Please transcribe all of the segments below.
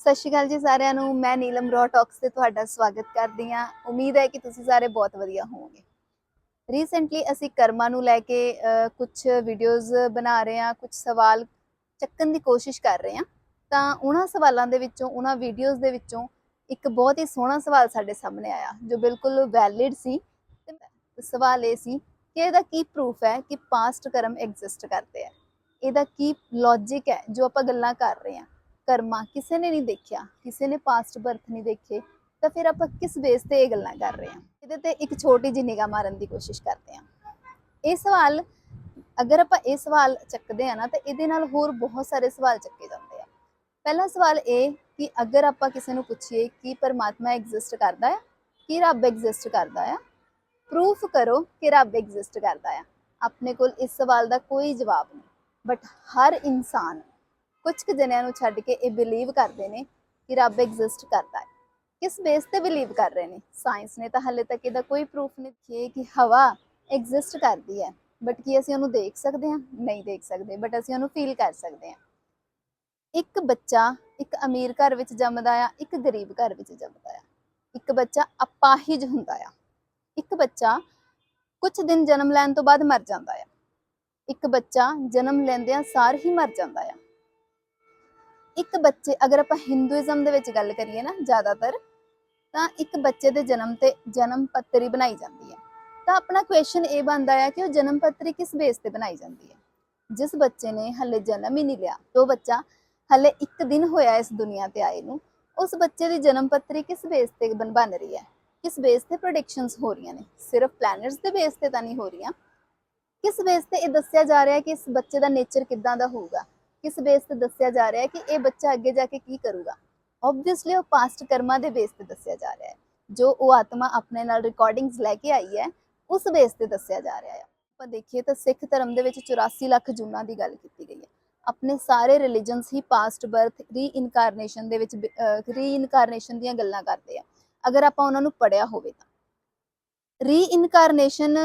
ਸਤਿ ਸ਼੍ਰੀ ਅਕਾਲ ਜੀ ਸਾਰਿਆਂ ਨੂੰ, ਮੈਂ ਨੀਲਮ ਰॉ ਟਾਕਸ ਤੇ ਤੁਹਾਡਾ ਸਵਾਗਤ ਕਰਦੀ ਹਾਂ। ਉਮੀਦ ਹੈ ਕਿ ਤੁਸੀਂ ਸਾਰੇ ਬਹੁਤ ਵਧੀਆ ਹੋਵੋਗੇ। ਰੀਸੈਂਟਲੀ ਅਸੀਂ ਕਰਮਾ ਨੂੰ ਲੈ ਕੇ ਕੁਝ ਵੀਡੀਓਜ਼ ਬਣਾ ਰਹੇ ਹਾਂ ਕੁਝ ਸਵਾਲ ਚੱਕਣ ਦੀ ਕੋਸ਼ਿਸ਼ ਕਰ ਰਹੇ ਹਾਂ। ਤਾਂ ਉਹਨਾਂ ਸਵਾਲਾਂ ਦੇ ਵਿੱਚੋਂ, ਉਹਨਾਂ ਵੀਡੀਓਜ਼ ਦੇ ਵਿੱਚੋਂ ਇੱਕ ਬਹੁਤ ਹੀ ਸੋਹਣਾ ਸਵਾਲ ਸਾਡੇ ਸਾਹਮਣੇ ਆਇਆ, ਜੋ ਬਿਲਕੁਲ ਵੈਲਿਡ ਸੀ ਤੇ ਸਵਾਲ ਇਹ ਸੀ ਕਿ ਇਹਦਾ ਕੀ ਪ੍ਰੂਫ ਹੈ ਕਿ ਪਾਸਟ ਕਰਮ ਐਗਜ਼ਿਸਟ ਕਰਦੇ ਆ। ਇਹਦਾ ਕੀ ਲੌਜੀਕ ਹੈ ਜੋ ਆਪਾਂ ਗੱਲਾਂ ਕਰ ਰਹੇ ਹਾਂ। ਕਰਮਾ, ਕਿਸੇ ਨੇ ਨਹੀਂ ਦੇਖਿਆ, ਕਿਸੇ ਨੇ ਪਾਸਟ ਬਰਥ ਨਹੀਂ ਦੇਖੇ, ਤਾਂ ਫਿਰ ਆਪਾਂ ਕਿਸ ਬੇਸ ਤੇ ਇਹ ਗੱਲਾਂ ਕਰ ਰਹੇ ਹਾਂ? ਇਹਦੇ ਤੇ ਇੱਕ ਛੋਟੀ ਜਿਹੀ ਨਿਗਾਹ ਮਾਰਨ ਦੀ ਕੋਸ਼ਿਸ਼ ਕਰਦੇ ਹਾਂ। ਇਹ ਸਵਾਲ, ਅਗਰ ਆਪਾਂ ਇਹ ਸਵਾਲ ਚੱਕਦੇ ਆ ਨਾ, ਤਾਂ ਇਹਦੇ ਨਾਲ ਹੋਰ ਬਹੁਤ ਸਾਰੇ ਸਵਾਲ ਚੱਕੇ ਜਾਂਦੇ ਆ। ਪਹਿਲਾ ਸਵਾਲ ਇਹ ਕਿ ਅਗਰ ਆਪਾਂ ਕਿਸੇ ਨੂੰ ਪੁੱਛੀਏ ਕਿ ਪਰਮਾਤਮਾ ਐਗਜ਼ਿਸਟ ਕਰਦਾ ਹੈ ਕਿ ਰੱਬ ਐਗਜ਼ਿਸਟ ਕਰਦਾ ਆ ਪ੍ਰੂਫ ਕਰੋ ਕਿ ਰੱਬ ਐਗਜ਼ਿਸਟ ਕਰਦਾ ਆ। ਆਪਣੇ ਕੋਲ ਇਸ ਸਵਾਲ ਦਾ ਕੋਈ ਜਵਾਬ ਨਹੀਂ। ਬਟ ਹਰ ਇਨਸਾਨ ਕੁਝ ਕੁ ਜਣਿਆਂ ਨੂੰ ਛੱਡ ਕੇ ਇਹ ਬਿਲੀਵ ਕਰਦੇ ਨੇ ਕਿ ਰੱਬ ਐਗਜ਼ਿਸਟ ਕਰਦਾ ਹੈ। ਕਿਸ ਬੇਸ ਤੇ ਬਿਲੀਵ ਕਰ ਰਹੇ ਨੇ? ਸਾਇੰਸ ਨੇ ਤਾਂ ਹਲੇ ਤੱਕ ਇਹਦਾ ਕੋਈ ਪ੍ਰੂਫ ਨਹੀਂ ਦਿੱਤੇ ਕਿ ਹਵਾ ਐਗਜ਼ਿਸਟ ਕਰਦੀ ਹੈ। ਬਟ ਕੀ ਅਸੀਂ ਉਹਨੂੰ ਦੇਖ ਸਕਦੇ ਹਾਂ? ਨਹੀਂ ਦੇਖ ਸਕਦੇ। ਬਟ ਅਸੀਂ ਉਹਨੂੰ ਫੀਲ ਕਰ ਸਕਦੇ ਹਾਂ। ਇੱਕ ਬੱਚਾ ਇੱਕ ਅਮੀਰ ਘਰ ਵਿੱਚ ਜੰਮਦਾ ਆ, ਇੱਕ ਗਰੀਬ ਘਰ ਵਿੱਚ ਜੰਮਦਾ ਆ। ਇੱਕ ਬੱਚਾ ਅਪਾਹਿਜ ਹੁੰਦਾ ਆ। ਇੱਕ ਬੱਚਾ ਕੁਝ ਦਿਨ ਜਨਮ ਲੈਣ ਤੋਂ ਬਾਅਦ ਮਰ ਜਾਂਦਾ ਆ। ਇੱਕ ਬੱਚਾ ਜਨਮ ਲੈਂਦਿਆਂ ਸਾਰ ਹੀ ਮਰ ਜਾਂਦਾ ਆ। ਇੱਕ ਬੱਚੇ, ਅਗਰ ਆਪਾਂ ਹਿੰਦੂਇਜ਼ਮ ਦੇ ਵਿੱਚ ਗੱਲ ਕਰੀਏ ਨਾ ਜ਼ਿਆਦਾਤਰ, ਤਾਂ ਇੱਕ ਬੱਚੇ ਦੇ ਜਨਮ ਤੇ ਜਨਮ ਪੱਤਰੀ ਬਣਾਈ ਜਾਂਦੀ ਹੈ। ਤਾਂ ਆਪਣਾ ਕੁਐਸਚਨ ਇਹ ਬਣਦਾ ਹੈ ਕਿ ਉਹ ਜਨਮ ਪੱਤਰੀ ਕਿਸ ਬੇਸ ਤੇ ਬਣਾਈ ਜਾਂਦੀ ਹੈ? ਜਿਸ ਬੱਚੇ ਨੇ ਹਲੇ ਜਨਮ ਹੀ ਨਹੀਂ ਲਿਆ ਉਹ ਬੱਚਾ ਹਲੇ ਇੱਕ ਦਿਨ ਹੋਇਆ ਇਸ ਦੁਨੀਆ ਤੇ ਆਏ ਨੂੰ, ਉਸ ਬੱਚੇ ਦੀ ਜਨਮ ਪੱਤਰੀ ਕਿਸ ਬੇਸ ਤੇ ਬਣ ਬਣ ਰਹੀ ਹੈ? ਕਿਸ ਬੇਸ ਤੇ ਪ੍ਰੈਡਿਕਸ਼ਨਸ ਹੋ ਰਹੀਆਂ ਨੇ? ਸਿਰਫ ਪਲੈਨਟਸ ਦੇ ਬੇਸ ਤੇ ਤਾਂ ਨਹੀਂ ਹੋ ਰਹੀਆਂ? ਕਿਸ ਬੇਸ ਤੇ ਇਹ ਦੱਸਿਆ ਜਾ ਰਿਹਾ ਹੈ ਕਿ ਇਸ ਬੱਚੇ ਦਾ ਨੇਚਰ ਕਿੱਦਾਂ ਦਾ ਹੋਊਗਾ? ਕਿਸ ਬੇਸ ਤੇ ਦੱਸਿਆ ਜਾ ਰਿਹਾ ਹੈ ਕਿ ਇਹ ਬੱਚਾ ਅੱਗੇ ਜਾ ਕੇ ਕੀ ਕਰੂਗਾ? ਆਬਵੀਅਸਲੀ ਉਹ ਪਾਸਟ ਕਰਮਾਂ ਦੇ ਬੇਸ ਤੇ ਦੱਸਿਆ ਜਾ ਰਿਹਾ ਹੈ। ਜੋ ਉਹ ਆਤਮਾ ਆਪਣੇ ਨਾਲ ਰਿਕਾਰਡਿੰਗਸ ਲੈ ਕੇ ਆਈ ਹੈ, ਉਸ ਬੇਸ ਤੇ ਦੱਸਿਆ ਜਾ ਰਿਹਾ ਹੈ। ਆਪਾਂ ਦੇਖੀਏ ਤਾਂ ਸਿੱਖ ਧਰਮ ਦੇ ਵਿੱਚ 84 ਲੱਖ ਜੂਨਾਂ ਦੀ ਗੱਲ ਕੀਤੀ ਗਈ ਹੈ। ਆਪਣੇ ਸਾਰੇ ਰਿਲੀਜਨਸ ਹੀ ਪਾਸਟ ਬਰਥ ਰੀਇਨਕਾਰਨੇਸ਼ਨ ਦੇ ਵਿੱਚ ਰੀਇਨਕਾਰਨੇਸ਼ਨ ਦੀਆਂ ਗੱਲਾਂ ਕਰਦੇ ਆ। ਅਗਰ ਆਪਾਂ ਉਹਨਾਂ ਨੂੰ ਪੜਿਆ ਹੋਵੇ ਤਾਂ। ਰੀਇਨਕਾਰਨੇਸ਼ਨ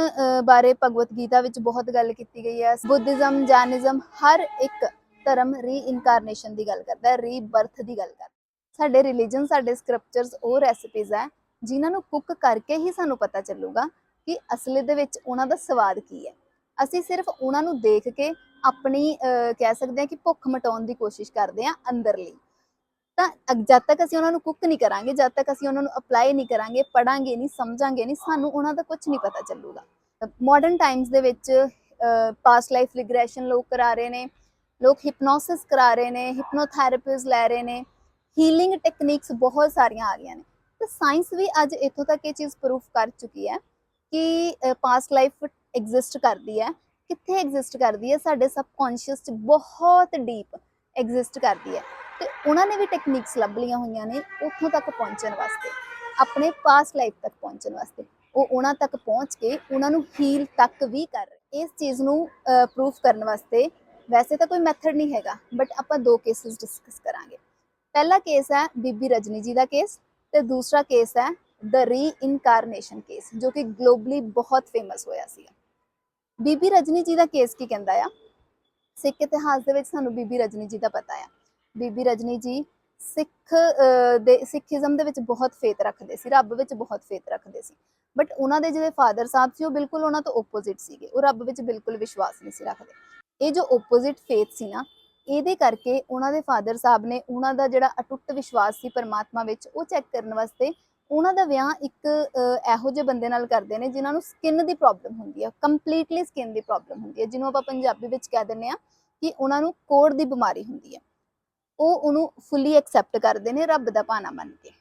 ਬਾਰੇ ਭਗਵਤ ਗੀਤਾ ਵਿੱਚ ਬਹੁਤ ਗੱਲ ਕੀਤੀ ਗਈ ਹੈ। ਬੁੱਧਿਜ਼ਮ ਜੈਨਿਜ਼ਮ ਹਰ ਇੱਕ ਧਰਮ ਰੀਇਨਕਾਰਨੇਸ਼ਨ ਦੀ ਗੱਲ ਕਰਦਾ ਹੈ ਰੀਬਰਥ ਦੀ ਗੱਲ ਕਰਦਾ ਸਾਡੇ ਰਿਲੀਜਨ ਸਾਡੇ ਸਕ੍ਰਿਪਚਰਸ ਉਹ ਰੈਸਪੀਜ਼ ਹੈ, ਜਿਨ੍ਹਾਂ ਨੂੰ ਕੁੱਕ ਕਰਕੇ ਹੀ ਸਾਨੂੰ ਪਤਾ ਚੱਲੂਗਾ ਕਿ ਅਸਲੇ ਦੇ ਵਿੱਚ ਉਹਨਾਂ ਦਾ ਸਵਾਦ ਕੀ ਹੈ। ਅਸੀਂ ਸਿਰਫ ਉਹਨਾਂ ਨੂੰ ਦੇਖ ਕੇ ਆਪਣੀ ਕਹਿ ਸਕਦੇ ਹਾਂ ਕਿ ਭੁੱਖ ਮਟਾਉਣ ਦੀ ਕੋਸ਼ਿਸ਼ ਕਰਦੇ ਹਾਂ ਅੰਦਰਲੀ ਤਾਂ ਜਦ ਤੱਕ ਅਸੀਂ ਉਹਨਾਂ ਨੂੰ ਕੁੱਕ ਨਹੀਂ ਕਰਾਂਗੇ, ਜਦ ਤੱਕ ਅਸੀਂ ਉਹਨਾਂ ਨੂੰ ਅਪਲਾਈ ਨਹੀਂ ਕਰਾਂਗੇ ਪੜਾਂਗੇ ਨਹੀਂ, ਸਮਝਾਂਗੇ ਨਹੀਂ, ਸਾਨੂੰ ਉਹਨਾਂ ਦਾ ਕੁਝ ਨਹੀਂ ਪਤਾ ਚੱਲੂਗਾ। ਮਾਡਰਨ ਟਾਈਮਸ ਦੇ ਵਿੱਚ ਪਾਸਟ ਲਾਈਫ ਰਿਗਰੈਸ਼ਨ ਲੋਕ ਕਰਾ ਰਹੇ ਨੇ ਲੋਕ ਹਿਪਨੋਸਿਸ ਕਰਾ ਰਹੇ ਨੇ ਹਿਪਨੋਥੈਰੇਪੀਜ਼ ਲੈ ਰਹੇ ਨੇ ਹੀਲਿੰਗ ਟੈਕਨੀਕਸ ਬਹੁਤ ਸਾਰੀਆਂ ਆ ਗਈਆਂ ਨੇ ਤੇ ਸਾਇੰਸ ਵੀ ਅੱਜ ਇੱਥੋਂ ਤੱਕ ਇਹ ਚੀਜ਼ ਪ੍ਰੂਫ ਕਰ ਚੁੱਕੀ ਹੈ ਕਿ ਪਾਸਟ ਲਾਈਫ ਐਗਜ਼ਿਸਟ ਕਰਦੀ ਹੈ ਕਿੱਥੇ ਐਗਜ਼ਿਸਟ ਕਰਦੀ ਹੈ ਸਾਡੇ ਸਬਕੌਂਸ਼ੀਅਸ 'ਚ ਬਹੁਤ ਡੀਪ ਐਗਜ਼ਿਸਟ ਕਰਦੀ ਹੈ ਤੇ ਉਹਨਾਂ ਨੇ ਵੀ ਟੈਕਨੀਕਸ ਲੱਭ ਲਈਆਂ ਹੋਈਆਂ ਨੇ ਉੱਥੋਂ ਤੱਕ ਪਹੁੰਚਣ ਵਾਸਤੇ ਆਪਣੇ ਪਾਸਟ ਲਾਈਫ ਤੱਕ ਪਹੁੰਚਣ ਵਾਸਤੇ ਉਹ ਉਹਨਾਂ ਤੱਕ ਪਹੁੰਚ ਕੇ ਉਹਨਾਂ ਨੂੰ ਹੀਲ ਤੱਕ ਵੀ ਕਰ ਇਸ ਚੀਜ਼ ਨੂੰ ਪ੍ਰੂਫ ਕਰਨ ਵਾਸਤੇ ਵੈਸੇ ਤਾਂ ਕੋਈ ਮੈਥਡ ਨਹੀਂ ਹੈਗਾ ਬਟ ਆਪਾਂ ਦੋ ਕੇਸਿਸ ਡਿਸਕਸ ਕਰਾਂਗੇ। ਪਹਿਲਾ ਕੇਸ ਹੈ ਬੀਬੀ ਰਜਨੀ ਜੀ ਦਾ ਕੇਸ ਤੇ ਦੂਸਰਾ ਕੇਸ ਹੈ ਦ ਰੀਇਨਕਾਰਨੇਸ਼ਨ ਕੇਸ ਜੋ ਕਿ ਗਲੋਬਲੀ ਬਹੁਤ ਫੇਮਸ ਹੋਇਆ ਸੀ ਬੀਬੀ ਰਜਨੀ ਜੀ ਦਾ ਕੇਸ ਕੀ ਕਹਿੰਦਾ ਆ? ਸਿੱਖ ਇਤਿਹਾਸ ਦੇ ਵਿੱਚ ਸਾਨੂੰ ਬੀਬੀ ਰਜਨੀ ਜੀ ਦਾ ਪਤਾ ਆ। ਬੀਬੀ ਰਜਨੀ ਜੀ ਸਿੱਖ ਦੇ ਸਿੱਖੀਜ਼ਮ ਦੇ ਵਿੱਚ ਬਹੁਤ ਫੇਥ ਰੱਖਦੇ ਸੀ, ਰੱਬ ਵਿੱਚ ਬਹੁਤ ਫੇਥ ਰੱਖਦੇ ਸੀ। ਬਟ ਉਹਨਾਂ ਦੇ ਜਿਹੜੇ ਫਾਦਰ ਸਾਹਿਬ ਸੀ, ਉਹ ਬਿਲਕੁਲ ਉਹਨਾਂ ਤੋਂ ਆਪੋਜ਼ਿਟ ਸੀਗੇ। ਉਹ ਰੱਬ ਵਿੱਚ ਬਿਲਕੁਲ ਵਿਸ਼ਵਾਸ ਨਹੀਂ ਸੀ ਰੱਖਦੇ। ਇਹ ਜੋ ਆਪੋਜ਼ਿਟ ਫੇਥ ਸੀ ਨਾ, ਇਹਦੇ ਕਰਕੇ ਉਹਨਾਂ ਦੇ ਫਾਦਰ ਸਾਹਿਬ ਨੇ ਉਹਨਾਂ ਦਾ ਜਿਹੜਾ ਅਟੁੱਟ ਵਿਸ਼ਵਾਸ ਸੀ ਪਰਮਾਤਮਾ ਵਿੱਚ, ਉਹ ਚੈੱਕ ਕਰਨ ਵਾਸਤੇ ਉਹਨਾਂ ਦਾ ਵਿਆਹ ਇੱਕ ਇਹੋ ਜਿਹੇ ਬੰਦੇ ਨਾਲ ਕਰਦੇ ਨੇ ਜਿਨ੍ਹਾਂ ਨੂੰ ਸਕਿਨ ਦੀ ਪ੍ਰੋਬਲਮ ਹੁੰਦੀ ਹੈ ਕੰਪਲੀਟਲੀ ਸਕਿਨ ਦੀ ਪ੍ਰੋਬਲਮ ਹੁੰਦੀ ਹੈ ਜਿਹਨੂੰ ਆਪਾਂ ਪੰਜਾਬੀ ਵਿੱਚ ਕਹਿ ਦਿੰਦੇ ਆ ਕਿ ਉਹਨਾਂ ਨੂੰ ਕੋੜ ਦੀ ਬਿਮਾਰੀ ਹੁੰਦੀ ਹੈ ਉਹ ਉਹਨੂੰ ਫੁੱਲੀ ਐਕਸੈਪਟ ਕਰਦੇ ਨੇ, ਰੱਬ ਦਾ ਭਾਣਾ ਮੰਨ ਕੇ।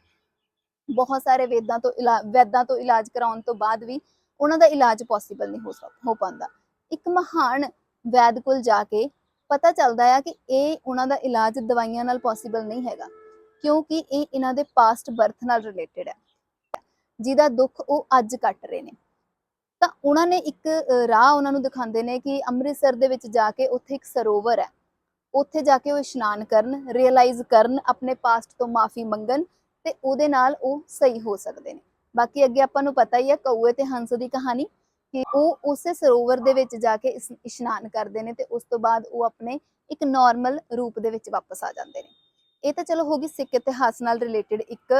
ਬਹੁਤ ਸਾਰੇ ਵੇਦਾਂ ਤੋਂ ਵੈਦਾਂ ਤੋਂ ਇਲਾਜ ਕਰਾਉਣ ਤੋਂ ਬਾਅਦ ਵੀ ਉਹਨਾਂ ਦਾ ਇਲਾਜ ਪੋਸੀਬਲ ਨਹੀਂ ਹੋ ਹੋ ਪਾਉਂਦਾ। ਇੱਕ ਮਹਾਨ ਵੈਦ ਕੋਲ ਜਾ ਕੇ ਪਤਾ ਚੱਲਦਾ ਆ ਕਿ ਇਹ ਉਹਨਾਂ ਦਾ ਇਲਾਜ ਦਵਾਈਆਂ ਨਾਲ ਪੋਸੀਬਲ ਨਹੀਂ ਹੈਗਾ, ਕਿਉਂਕਿ ਇਹ ਇਹਨਾਂ ਦੇ ਪਾਸਟ ਬਰਥ ਨਾਲ ਰਿਲੇਟਡ ਹੈ। ਜਿਹਦਾ ਦੁੱਖ ਉਹ ਅੱਜ ਕੱਟ ਰਹੇ ਨੇ। ਤਾਂ ਉਹਨਾਂ ਨੇ ਇੱਕ ਰਾਹ ਉਹਨਾਂ ਨੂੰ ਦਿਖਾਉਂਦੇ ਨੇ ਕਿ ਅੰਮ੍ਰਿਤਸਰ ਦੇ ਵਿੱਚ ਜਾ ਕੇ ਉੱਥੇ ਇੱਕ ਸਰੋਵਰ ਹੈ। ਉੱਥੇ ਜਾ ਕੇ ਉਹ ਇਸ਼ਨਾਨ ਕਰਨ ਰਿਅਲਾਈਜ਼ ਕਰਨ, ਆਪਣੇ ਪਾਸਟ ਤੋਂ ਮਾਫੀ ਮੰਗਣ ਤੇ ਉਹਦੇ ਨਾਲ ਉਹ ਸਹੀ ਹੋ ਸਕਦੇ ਨੇ। ਬਾਕੀ ਅੱਗੇ ਆਪਾਂ ਨੂੰ ਪਤਾ ਹੀ ਹੈ ਕੌਏ ਤੇ ਹੰਸ ਦੀ ਕਹਾਣੀ। ਕਿ ਉਹ ਉਸੇ ਸਰੋਵਰ ਦੇ ਵਿੱਚ ਜਾ ਕੇ ਇਸ਼ਨਾਨ ਕਰਦੇ ਨੇ ਤੇ ਉਸ ਤੋਂ ਬਾਅਦ ਉਹ ਆਪਣੇ ਇੱਕ ਨਾਰਮਲ ਰੂਪ ਦੇ ਵਿੱਚ ਵਾਪਸ ਆ ਜਾਂਦੇ ਨੇ। ਇਹ ਤਾਂ ਚਲੋ ਹੋ ਗਈ ਸਿੱਖ ਇਤਿਹਾਸ ਨਾਲ ਰਿਲੇਟਡ ਇੱਕ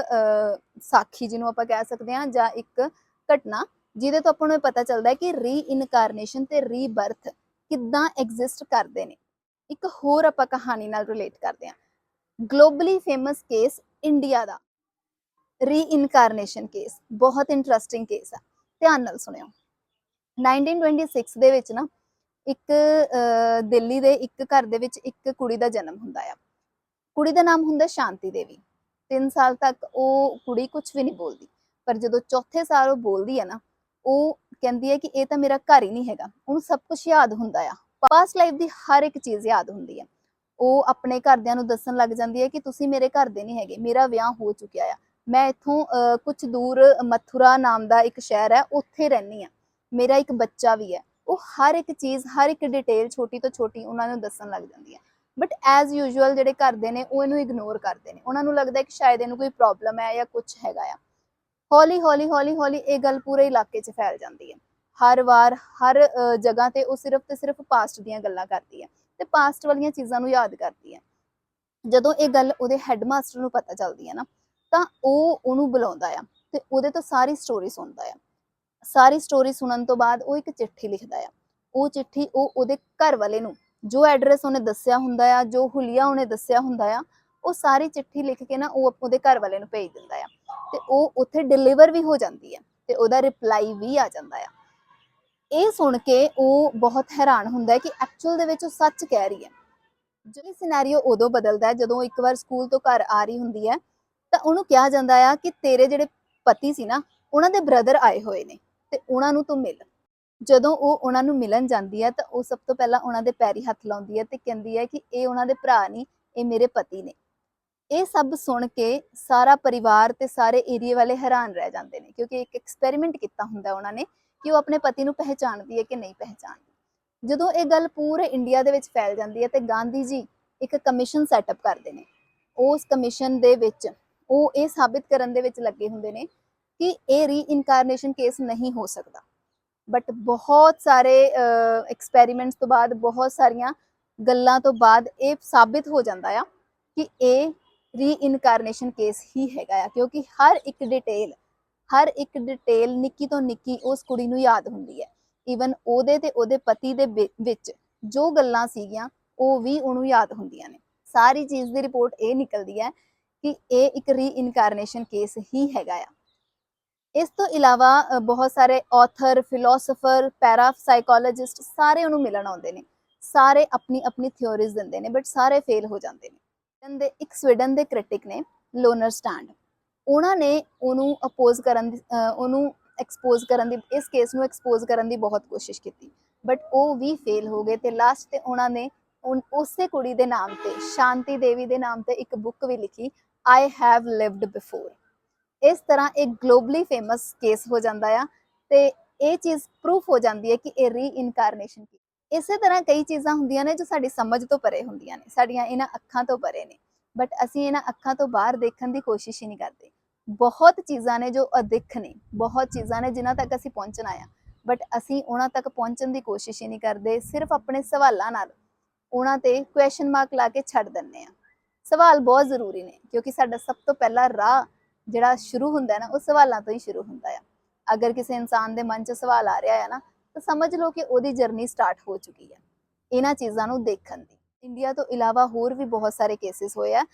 ਸਾਖੀ ਜਿਹਨੂੰ ਆਪਾਂ ਕਹਿ ਸਕਦੇ ਹਾਂ ਜਾਂ ਇੱਕ ਘਟਨਾ, ਜਿਹਦੇ ਤੋਂ ਆਪਾਂ ਨੂੰ ਇਹ ਪਤਾ ਚੱਲਦਾ ਹੈ ਕਿ ਰੀਇਨਕਾਰਨੇਸ਼ਨ ਤੇ ਰੀਬਰਥ ਕਿੱਦਾਂ ਐਗਜ਼ਿਸਟ ਕਰਦੇ ਨੇ। ਇੱਕ ਹੋਰ ਆਪਾਂ ਕਹਾਣੀ ਨਾਲ ਰਿਲੇਟ ਕਰਦੇ ਹਾਂ। ਗਲੋਬਲੀ ਫੇਮਸ ਕੇਸ ਇੰਡੀਆ ਦਾ। ਰੀਇਨਕਾਰਨੇਸ਼ਨ ਕੇਸ ਬਹੁਤ ਇੰਟਰਸਟਿੰਗ ਕੇਸ ਆ। ਧਿਆਨ ਨਾਲ ਸੁਣਿਓ। 1926 ਦੇ ਵਿੱਚ ਨਾ ਇੱਕ ਅਹ, ਦਿੱਲੀ ਦੇ ਇੱਕ ਘਰ ਦੇ ਵਿੱਚ ਇੱਕ ਕੁੜੀ ਦਾ ਜਨਮ ਹੁੰਦਾ ਆ। ਕੁੜੀ ਦਾ ਨਾਮ ਹੁੰਦਾ ਸ਼ਾਂਤੀ ਦੇਵੀ। 3 ਸਾਲ ਤੱਕ ਉਹ ਕੁੜੀ ਕੁਝ ਵੀ ਨਹੀਂ ਬੋਲਦੀ। ਪਰ ਜਦੋਂ ਚੌਥੇ ਸਾਲ ਉਹ ਬੋਲਦੀ ਹੈ ਨਾ ਉਹ ਕਹਿੰਦੀ ਹੈ ਕਿ ਇਹ ਤਾਂ ਮੇਰਾ ਘਰ ਹੀ ਨਹੀਂ ਹੈਗਾ। ਉਹਨੂੰ ਸਭ ਕੁਝ ਯਾਦ ਹੁੰਦਾ ਆ। ਪਾਸਟ ਲਾਈਫ ਦੀ ਹਰ ਇੱਕ ਚੀਜ਼ ਯਾਦ ਹੁੰਦੀ ਹੈ ਉਹ ਆਪਣੇ ਘਰਦਿਆਂ ਨੂੰ ਦੱਸਣ ਲੱਗ ਜਾਂਦੀ ਹੈ ਕਿ ਤੁਸੀਂ ਮੇਰੇ ਘਰ ਦੇ ਨਹੀਂ ਹੈਗੇ। ਮੇਰਾ ਵਿਆਹ ਹੋ ਚੁੱਕਿਆ ਆ। ਮੈਂ ਇੱਥੋਂ ਕੁਝ ਦੂਰ ਮਥੁਰਾ ਨਾਮ ਦਾ ਇੱਕ ਸ਼ਹਿਰ ਹੈ ਉੱਥੇ ਰਹਿੰਦੀ ਆ। ਮੇਰਾ ਇੱਕ ਬੱਚਾ ਵੀ ਹੈ, ਉਹ ਹਰ ਇੱਕ ਚੀਜ਼, ਹਰ ਇੱਕ ਡਿਟੇਲ ਛੋਟੀ ਤੋਂ ਛੋਟੀ ਉਹਨਾਂ ਨੂੰ ਦੱਸਣ ਲੱਗ ਜਾਂਦੀ ਹੈ। ਬਟ ਐਜ਼ ਯੂਜੂਅਲ ਜਿਹੜੇ ਕਰਦੇ ਨੇ, ਉਹ ਇਹਨੂੰ ਇਗਨੋਰ ਕਰਦੇ ਨੇ। ਉਹਨਾਂ ਨੂੰ ਲੱਗਦਾ ਕਿ ਸ਼ਾਇਦ ਇਹਨੂੰ ਕੋਈ ਪ੍ਰੋਬਲਮ ਹੈ ਜਾਂ ਕੁਝ ਹੈਗਾ ਆ। ਹੌਲੀ ਹੌਲੀ ਹੌਲੀ ਹੌਲੀ ਇਹ ਗੱਲ ਪੂਰੇ ਇਲਾਕੇ 'ਚ ਫੈਲ ਜਾਂਦੀ ਹੈ। ਹਰ ਵਾਰ, ਹਰ ਜਗ੍ਹਾ ਤੇ ਉਹ ਸਿਰਫ ਤੇ ਸਿਰਫ ਪਾਸਟ ਦੀਆਂ ਗੱਲਾਂ ਕਰਦੀ ਹੈ ਤੇ ਪਾਸਟ ਵਾਲੀਆਂ ਚੀਜ਼ਾਂ ਨੂੰ ਯਾਦ ਕਰਦੀ ਹੈ। ਜਦੋਂ ਇਹ ਗੱਲ ਉਹਦੇ ਹੈਡਮਾਸਟਰ ਨੂੰ ਪਤਾ ਚੱਲਦੀ ਹੈ ਨਾ, ਤਾਂ ਉਹ ਉਹਨੂੰ ਬੁਲਾਉਂਦਾ ਆ ਤੇ ਉਹਦੇ ਤੋਂ ਸਾਰੀ ਸਟੋਰੀ ਸੁਣਦਾ ਆ। ਸਾਰੀ ਸਟੋਰੀ ਸੁਣਨ ਤੋਂ ਬਾਅਦ ਉਹ ਇੱਕ ਚਿੱਠੀ ਲਿਖਦਾ ਆ। ਉਹ ਚਿੱਠੀ ਉਹ ਉਹਦੇ ਘਰ ਵਾਲੇ ਨੂੰ ਜੋ ਐਡਰੈਸ ਉਹਨੇ ਦੱਸਿਆ ਹੁੰਦਾ ਆ, ਜੋ ਹੁਲੀਆ ਉਹਨੇ ਦੱਸਿਆ ਹੁੰਦਾ ਆ, ਉਹ ਸਾਰੀ ਚਿੱਠੀ ਲਿਖ ਕੇ ਨਾ ਉਹ ਉਹਦੇ ਘਰ ਵਾਲੇ ਨੂੰ ਭੇਜ ਦਿੰਦਾ ਆ। ਤੇ ਉਹ ਉੱਥੇ ਡਿਲੀਵਰ ਵੀ ਹੋ ਜਾਂਦੀ ਹੈ ਤੇ ਉਹਦਾ ਰਿਪਲਾਈ ਵੀ ਆ ਜਾਂਦਾ ਆ। ਇਹ ਸੁਣ ਕੇ ਉਹ ਬਹੁਤ ਹੈਰਾਨ ਹੁੰਦਾ ਹੈ ਕਿ ਐਕਚੁਅਲ ਦੇ ਵਿੱਚ ਉਹ ਸੱਚ ਕਹਿ ਰਹੀ ਹੈ ਜਿਹੜੀ ਸਿਨੈਰੀਓ ਉਦੋਂ ਬਦਲਦਾ ਹੈ ਜਦੋਂ ਇੱਕ ਵਾਰ ਸਕੂਲ ਤੋਂ ਘਰ ਆ ਰਹੀ ਹੁੰਦੀ ਹੈ ਤਾਂ ਉਹਨੂੰ ਕਿਹਾ ਜਾਂਦਾ ਆ ਕਿ ਤੇਰੇ ਜਿਹੜੇ ਪਤੀ ਸੀ ਨਾ, ਉਹਨਾਂ ਦੇ ਬ੍ਰਦਰ ਆਏ ਹੋਏ ਨੇ। ਤੇ ਉਹਨਾਂ ਨੂੰ ਤੂੰ ਮਿਲ। ਜਦੋਂ ਉਹ ਉਹਨਾਂ ਨੂੰ ਮਿਲਣ ਜਾਂਦੀ ਹੈ ਤਾਂ ਉਹ ਸਭ ਤੋਂ ਪਹਿਲਾਂ ਉਹਨਾਂ ਦੇ ਪੈਰੀ ਹੱਥ ਲਾਉਂਦੀ ਹੈ ਤੇ ਕਹਿੰਦੀ ਹੈ ਕਿ ਇਹ ਉਹਨਾਂ ਦੇ ਭਰਾ ਨਹੀਂ ਇਹ ਮੇਰੇ ਪਤੀ ਨੇ। ਇਹ ਸਭ ਸੁਣ ਕੇ ਸਾਰਾ ਪਰਿਵਾਰ ਤੇ ਸਾਰੇ ਏਰੀਏ ਵਾਲੇ ਹੈਰਾਨ ਰਹਿ ਜਾਂਦੇ ਨੇ, ਕਿਉਂਕਿ ਇੱਕ ਐਕਸਪੈਰੀਮੈਂਟ ਕੀਤਾ ਹੁੰਦਾ ਉਹਨਾਂ ਨੇ ਕਿ ਉਹ ਆਪਣੇ ਪਤੀ ਨੂੰ ਪਹਿਚਾਣਦੀ ਹੈ ਕਿ ਨਹੀਂ ਪਹਿਚਾਣਦੀ। ਜਦੋਂ ਇਹ ਗੱਲ ਪੂਰੇ ਇੰਡੀਆ ਦੇ ਵਿੱਚ ਫੈਲ ਜਾਂਦੀ ਹੈ ਤੇ ਗਾਂਧੀ ਜੀ ਇੱਕ ਕਮਿਸ਼ਨ ਸੈਟਅਪ ਕਰਦੇ ਨੇ। ਉਸ ਕਮਿਸ਼ਨ ਦੇ ਵਿੱਚ ਉਹ ਇਹ ਸਾਬਿਤ ਕਰਨ ਦੇ ਵਿੱਚ ਲੱਗੇ ਹੁੰਦੇ ਨੇ ਕਿ ਇਹ ਰੀਇਨਕਾਰਨੇਸ਼ਨ ਕੇਸ ਨਹੀਂ ਹੋ ਸਕਦਾ। ਬਟ ਬਹੁਤ ਸਾਰੇ ਐਕਸਪੈਰੀਮੈਂਟਸ ਤੋਂ ਬਾਅਦ, ਬਹੁਤ ਸਾਰੀਆਂ ਗੱਲਾਂ ਤੋਂ ਬਾਅਦ ਇਹ ਸਾਬਿਤ ਹੋ ਜਾਂਦਾ ਆ ਕਿ ਇਹ ਰੀਇਨਕਾਰਨੇਸ਼ਨ ਕੇਸ ਹੀ ਹੈਗਾ ਆ। ਕਿਉਂਕਿ ਹਰ ਇੱਕ ਡਿਟੇਲ ਹਰ ਇੱਕ ਡਿਟੇਲ ਨਿੱਕੀ ਤੋਂ ਨਿੱਕੀ ਉਸ ਕੁੜੀ ਨੂੰ ਯਾਦ ਹੁੰਦੀ ਹੈ। ਈਵਨ ਉਹਦੇ ਤੇ ਉਹਦੇ ਪਤੀ ਦੇ ਵਿ- ਵਿੱਚ ਜੋ ਗੱਲਾਂ ਸੀਗੀਆਂ, ਉਹ ਵੀ ਉਹਨੂੰ ਯਾਦ ਹੁੰਦੀਆਂ ਨੇ। ਸਾਰੀ ਚੀਜ਼ ਦੀ ਰਿਪੋਰਟ ਇਹ ਨਿਕਲਦੀ ਹੈ ਕਿ ਇਹ ਇੱਕ ਰੀਇਨਕਾਰਨੇਸ਼ਨ ਕੇਸ ਹੀ ਹੈਗਾ ਆ। ਇਸ ਤੋਂ ਇਲਾਵਾ ਬਹੁਤ ਸਾਰੇ ਆਥਰ ਫਿਲਾਸਫਰ ਪੈਰਾ ਸਾਈਕੋਲੋਜਿਸਟ ਸਾਰੇ ਉਹਨੂੰ ਮਿਲਣ ਆਉਂਦੇ ਨੇ। ਸਾਰੇ ਆਪਣੀ ਆਪਣੀ ਥਿਉਰੀਜ਼ ਦਿੰਦੇ ਨੇ ਬਟ ਸਾਰੇ ਫੇਲ ਹੋ ਜਾਂਦੇ ਨੇ। ਸਵੀਡਨ ਦੇ ਇੱਕ ਸਵੀਡਨ ਦੇ ਕ੍ਰਿਟਿਕ ਨੇ ਲੋਨਰ ਸਟੈਂਡ ਉਹਨਾਂ ਨੇ ਉਹਨੂੰ ਅਪੋਜ਼ ਕਰਨ ਦੀ ਉਹਨੂੰ ਐਕਸਪੋਜ਼ ਕਰਨ ਦੀ, ਇਸ ਕੇਸ ਨੂੰ ਐਕਸਪੋਜ਼ ਕਰਨ ਦੀ ਬਹੁਤ ਕੋਸ਼ਿਸ਼ ਕੀਤੀ। ਬਟ ਉਹ ਵੀ ਫੇਲ ਹੋ ਗਏ ਤੇ ਲਾਸਟ ਤੇ ਉਹਨਾਂ ਨੇ ਉਸੇ ਕੁੜੀ ਦੇ ਨਾਮ ਤੇ, ਸ਼ਾਂਤੀ ਦੇਵੀ ਦੇ ਨਾਮ ਤੇ ਇੱਕ ਬੁੱਕ ਵੀ ਲਿਖੀ ਆਈ ਹੈਵ ਲਿਵਡ ਬਿਫੋਰ ਇਸ ਤਰ੍ਹਾਂ ਇਹ ਗਲੋਬਲੀ ਫੇਮਸ ਕੇਸ ਹੋ ਜਾਂਦਾ ਆ ਤੇ ਇਹ ਚੀਜ਼ ਪ੍ਰੂਫ ਹੋ ਜਾਂਦੀ ਹੈ ਕਿ ਇਹ ਰੀਇਨਕਾਰਨੇਸ਼ਨ ਕੀ ਇਸੇ ਤਰ੍ਹਾਂ ਕਈ ਚੀਜ਼ਾਂ ਹੁੰਦੀਆਂ ਨੇ ਜੋ ਸਾਡੀ ਸਮਝ ਤੋਂ ਪਰੇ ਹੁੰਦੀਆਂ ਨੇ, ਸਾਡੀਆਂ ਇਹਨਾਂ ਅੱਖਾਂ ਤੋਂ ਪਰੇ ਨੇ। ਬਟ ਅਸੀਂ ਇਹਨਾਂ ਅੱਖਾਂ ਤੋਂ ਬਾਹਰ ਦੇਖਣ ਦੀ ਕੋਸ਼ਿਸ਼ ਹੀ ਨਹੀਂ ਕਰਦੇ। ਬਹੁਤ ਚੀਜ਼ਾਂ ਨੇ ਜੋ ਅਦਿੱਖ ਨੇ, ਬਹੁਤ ਚੀਜ਼ਾਂ ਨੇ ਜਿਨ੍ਹਾਂ ਤੱਕ ਅਸੀਂ ਪਹੁੰਚਣਾ ਆ। ਬਟ ਅਸੀਂ ਉਹਨਾਂ ਤੱਕ ਪਹੁੰਚਣ ਦੀ ਕੋਸ਼ਿਸ਼ ਹੀ ਨਹੀਂ ਕਰਦੇ, ਸਿਰਫ ਆਪਣੇ ਸਵਾਲਾਂ ਨਾਲ ਉਹਨਾਂ ਤੇ ਕੁਐਸਚਨ ਮਾਰਕ ਲਾ ਕੇ ਛੱਡ ਦਿੰਨੇ ਆ। ਸਵਾਲ ਬਹੁਤ ਜ਼ਰੂਰੀ ਨੇ, ਕਿਉਂਕਿ ਸਾਡਾ ਸਭ ਤੋਂ ਪਹਿਲਾ ਰਾਹ ਜਿਹੜਾ ਸ਼ੁਰੂ ਹੁੰਦਾ ਨਾ, ਉਹ ਸਵਾਲਾਂ ਤੋਂ ਹੀ ਸ਼ੁਰੂ ਹੁੰਦਾ ਆ। ਅਗਰ ਕਿਸੇ ਇਨਸਾਨ ਦੇ ਮਨ 'ਚ ਸਵਾਲ ਆ ਰਿਹਾ ਹੈ ਨਾ, ਤਾਂ ਸਮਝ ਲਓ ਕਿ ਉਹਦੀ ਜਰਨੀ ਸਟਾਰਟ ਹੋ ਚੁੱਕੀ ਹੈ ਇਹਨਾਂ ਚੀਜ਼ਾਂ ਨੂੰ ਦੇਖਣ ਦੀ। ਇੰਡੀਆ ਤੋਂ ਇਲਾਵਾ ਹੋਰ ਵੀ ਬਹੁਤ ਸਾਰੇ ਕੇਸਿਸ ਹੋਏ ਆ।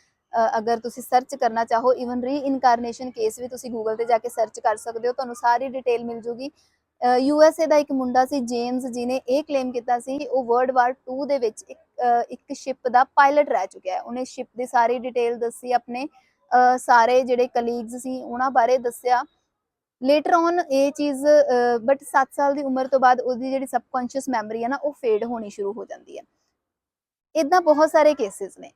ਅਗਰ ਤੁਸੀਂ ਸਰਚ ਕਰਨਾ ਚਾਹੋ ਇਵਨ ਰੀਇਨਕਾਰਨੇਸ਼ਨ ਕੇਸ ਵੀ ਤੁਸੀਂ ਗੂਗਲ ਤੇ ਜਾ ਕੇ ਸਰਚ ਕਰ ਸਕਦੇ ਹੋ, ਤੁਹਾਨੂੰ ਸਾਰੀ ਡਿਟੇਲ ਮਿਲ ਜੂਗੀ। ਯੂ ਐਸ ਏ ਦਾ ਇੱਕ ਮੁੰਡਾ ਸੀ ਜੇਮਸ ਜਿਨੇ ਇਹ ਕਲੇਮ ਕੀਤਾ ਸੀ ਕਿ ਉਹ ਵਰਲਡ ਵਾਰ 2 ਦੇ ਵਿੱਚ ਇੱਕ ਸ਼ਿਪ ਦਾ ਪਾਇਲਟ ਰਹਿ ਚੁੱਕਿਆ ਹੈ। ਉਹਨੇ ਸ਼ਿਪ ਦੀ ਸਾਰੀ ਡਿਟੇਲ ਦੱਸੀ, ਆਪਣੇ ਸਾਰੇ ਜਿਹੜੇ ਕਲੀਗਸ ਸੀ ਉਹਨਾਂ ਬਾਰੇ ਦੱਸਿਆ। ਲੇਟਰ ਔਨ ਇਹ ਚੀਜ਼ ਬਟ 7 ਸਾਲ ਦੀ ਉਮਰ ਤੋਂ ਬਾਅਦ ਉਹਦੀ ਜਿਹੜੀ ਸਬਕੌਂਸ਼ੀਅਸ ਮੈਮਰੀ ਹੈ ਨਾ, ਉਹ ਫੇਡ ਹੋਣੀ ਸ਼ੁਰੂ ਹੋ ਜਾਂਦੀ ਹੈ ਇਦਾਂ ਬਹੁਤ ਸਾਰੇ ਕੇਸਿਸ ਨੇ।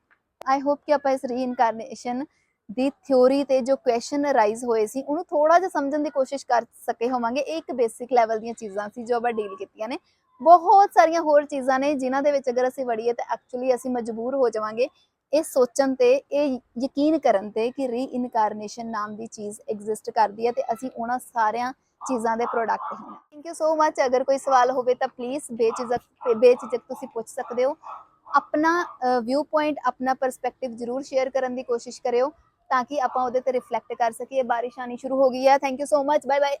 ਆਈ ਹੋਪ ਕਿ ਆਪਾਂ ਇਸ ਰੀਇਨਕਾਰਨੇਸ਼ਨ ਦੀ ਥਿਉਰੀ ਤੇ ਜੋ ਕੁਐਸਚਨ ਰਾਈਜ਼ ਹੋਏ ਸੀ, ਉਹਨੂੰ ਥੋੜਾ ਜਿਹਾ ਸਮਝਣ ਦੀ ਕੋਸ਼ਿਸ਼ ਕਰ ਸਕੇ ਹੋਵਾਂਗੇ। ਇਹ ਇੱਕ ਬੇਸਿਕ ਲੈਵਲ ਦੀਆਂ ਚੀਜ਼ਾਂ ਸੀ ਜੋ ਆਪਾਂ ਡੀਲ ਕੀਤੀਆਂ ਨੇ। ਬਹੁਤ ਸਾਰੀਆਂ ਹੋਰ ਚੀਜ਼ਾਂ ਨੇ ਜਿਨ੍ਹਾਂ ਦੇ ਵਿੱਚ ਅਗਰ ਅਸੀਂ ਵੜੀਏ ਤਾਂ ਐਕਚੁਅਲੀ ਅਸੀਂ ਮਜਬੂਰ ਹੋ ਜਾਵਾਂਗੇ। ਇਹ ਸੋਚਣ ਤੇ, ਇਹ ਯਕੀਨ ਕਰਨ ਤੇ ਕਿ ਰੀਇਨਕਾਰਨੇਸ਼ਨ ਨਾਮ ਦੀ ਚੀਜ਼ ਐਗਜ਼ਿਸਟ ਕਰਦੀ ਹੈ ਤੇ ਅਸੀਂ ਉਹਨਾਂ ਸਾਰਿਆਂ ਚੀਜ਼ਾਂ ਦੇ ਪ੍ਰੋਡਕਟ ਹਾਂ ਥੈਂਕ ਯੂ ਸੋ ਮੱਚ ਅਗਰ ਕੋਈ ਸਵਾਲ ਹੋਵੇ ਤਾਂ ਪਲੀਜ਼ ਬੇਝਿਜਕ ਬੇਝਿਜਕ ਤੁਸੀਂ ਪੁੱਛ ਸਕਦੇ ਹੋ। ਆਪਣਾ ਵਿਊ ਪੁਆਇੰਟ ਆਪਣਾ ਪਰਸਪੈਕਟਿਵ ਜ਼ਰੂਰ ਸ਼ੇਅਰ ਕਰਨ ਦੀ ਕੋਸ਼ਿਸ਼ ਕਰਿਓ ਤਾਂ ਕਿ ਆਪਾਂ ਉਹਦੇ ਤੇ ਰਿਫਲੈਕਟ ਕਰ ਸਕੀਏ। ਬਾਰਿਸ਼ ਆਣੀ ਸ਼ੁਰੂ ਹੋ ਗਈ ਹੈ। Thank you so much bye bye